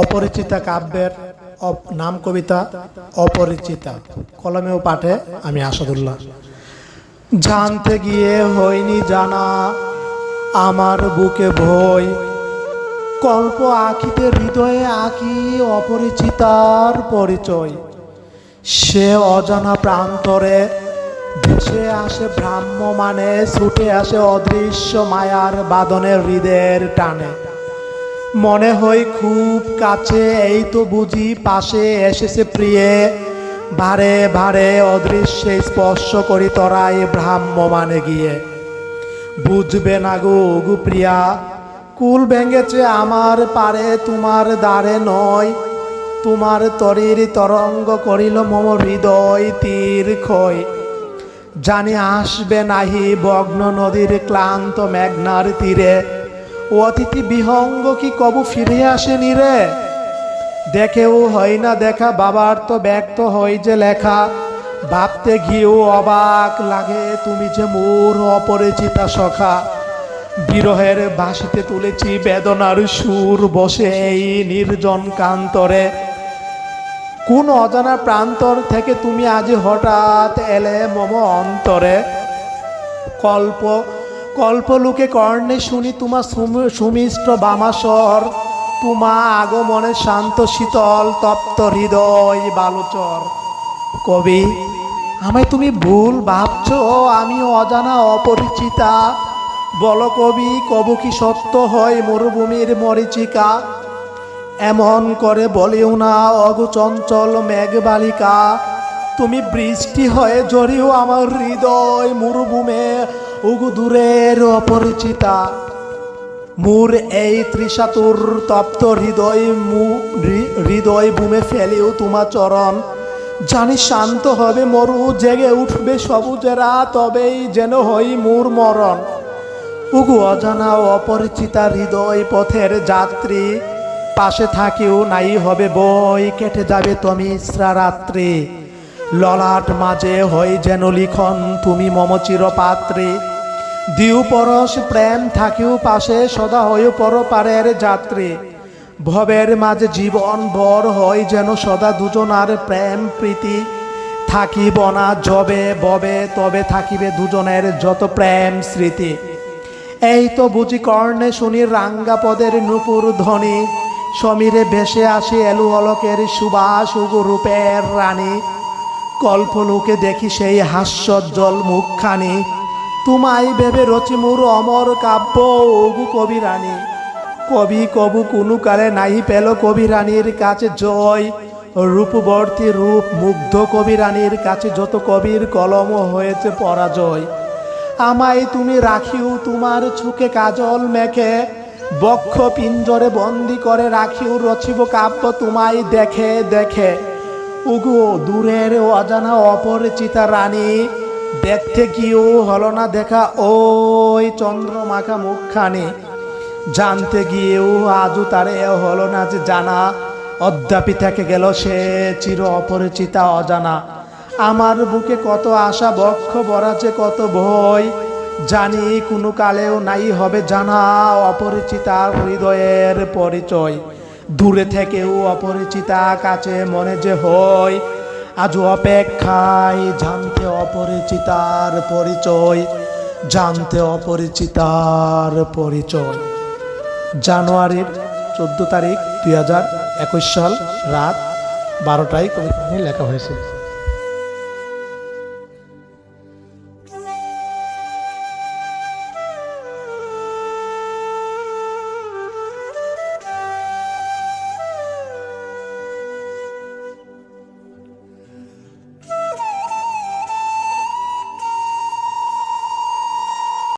অপরিচিতা কাব্যের নাম কবিতা অপরিচিতা। কলমে ও পাঠে আমি আসাদুল্লাহ। জানতে গিয়ে হয়নি জানা, আমার বুকে ভয়। কল্প আঁকিতে হৃদয়ে আঁকি অপরিচিতার পরিচয়। সে অজানা প্রান্তরে ভেসে আসে ব্রাহ্ম মানে ছুটে আসে অদৃশ্য মায়ার বাদনের হৃদয়ের টানে। মনে হয় খুব কাছে, এই তো বুঝি পাশে এসেছে প্রিয়ে। ভারে ভারে অদৃশ্যে স্পর্শ করি তরাই ব্রাহ্ম মানে গিয়ে। বুঝবে না গো গু প্রিয়া কুল ভেঙেছে আমার পারে, তোমার দ্বারে নয়। তোমার তরির তরঙ্গ করিল মম হৃদয় তীর ক্ষয়। জানি আসবে নাহি বগ্ন নদীর ক্লান্ত মেঘনার তীরে। অতিথি বিহঙ্গ কি কবু ফিরে আসেনি রে? দেখেও হয় না দেখা, বাবার তো ব্যক্ত হয় যে লেখা। ভাবতে গিয়েও অবাক লাগে তুমি যে মোর অপরিচিতা সখা। বিরহের বাসিতে তুলেছি বেদনার সুর বসে এই নির্জন কান্তরে। কোন অজানা প্রান্তর থেকে তুমি আজ হঠাৎ এলে মম অন্তরে। কল্প কল্পলোকে কর্ণে শুনি তোমার সুমি- সুমিষ্ট বামাসর। তোমা আগমনে শান্ত, শীতল, তপ্ত হৃদয় বালুচর। কবি, আমায় তুমি ভুল ভাবছ আমি অজানা অপরিচিতা। বল কবি, কবু কি সত্য হয় মরুভূমির মরিচিকা? এমন করে বলিও না অগু চঞ্চল মেঘ বালিকা তুমি বৃষ্টি হয়ে জড়িও আমার হৃদয় মরুভূমে উগু দূরের অপরিচিতা, মুর এই ত্রিশাতুর তপ্ত হৃদয় মু হৃদয় বুমে ফেলেও তোমার চরণ। জানি শান্ত হবে মরু, জেগে উঠবে সবুজেরা, তবেই যেন হই মুর মরণ। উগু অজানা অপরিচিতা হৃদয় পথের যাত্রী, পাশে থাকিও নাই হবে বই, কেটে যাবে তুমি রাত্রি ললাট মাঝে হই যেন লিখন, তুমি মম চিরপাত্রী। দিউ পরশ প্রেম থাকিও পাশে, সদা হয়ে পরপারের যাত্রী। ভবের মাঝে জীবন ভর হয় যেন সদা দুজনার প্রেম প্রীতি। থাকিব না জবে ববে, তবে থাকিবে দুজনের যত প্রেম স্মৃতি। এই তো বুঝি কর্ণে শুনি রাঙ্গা পদের নুপুর ধ্বনি। সমীরে ভেসে আসি এলু অলকের সুবাস রূপের রানী। কল্পলোকে দেখি সেই হাস্যজ্জ্বল মুখখানি। তোমায় ভেবে রচি মোর অমর কাব্য, ওগু কবি রানী কবি কবু কোনো কালে নাহি পেল কবি রানীর কাছে জয়। রূপবর্তী রূপ মুগ্ধ কবি রানীর কাছে যত কবির কলম হয়েছে পরাজয়। আমায় তুমি রাখিও তোমার চুকে কাজল মেখে। বক্ষ পিঞ্জরে বন্দি করে রাখিও রচিব কাব্য তোমায় দেখে দেখে। উগু দূরের অজানা অপরিচিতা রানী, দেখতে গিয়েও হলো না দেখা ওই চন্দ্রমাখা মুখখানি। জানতে গিয়েও আজও তারে হলো না যে জানা, অদ্যাপি থেকে গেল সে চির অপরিচিতা অজানা। আমার বুকে কত আশা, বক্ষ বরাছে কত ভয় জানি কোনো কালেও নাই হবে জানা অপরিচিতার হৃদয়ের পরিচয়। দূরে থেকেও অপরিচিতা কাছে মনে যে হয় আজ অপেক্ষায় জানতে অপরিচিতার পরিচয়, জানতে অপরিচিতার পরিচয়। জানুয়ারির চোদ্দ তারিখ দুই হাজার একুশ সাল রাত বারোটায় কবিতাটি লেখা হয়েছে।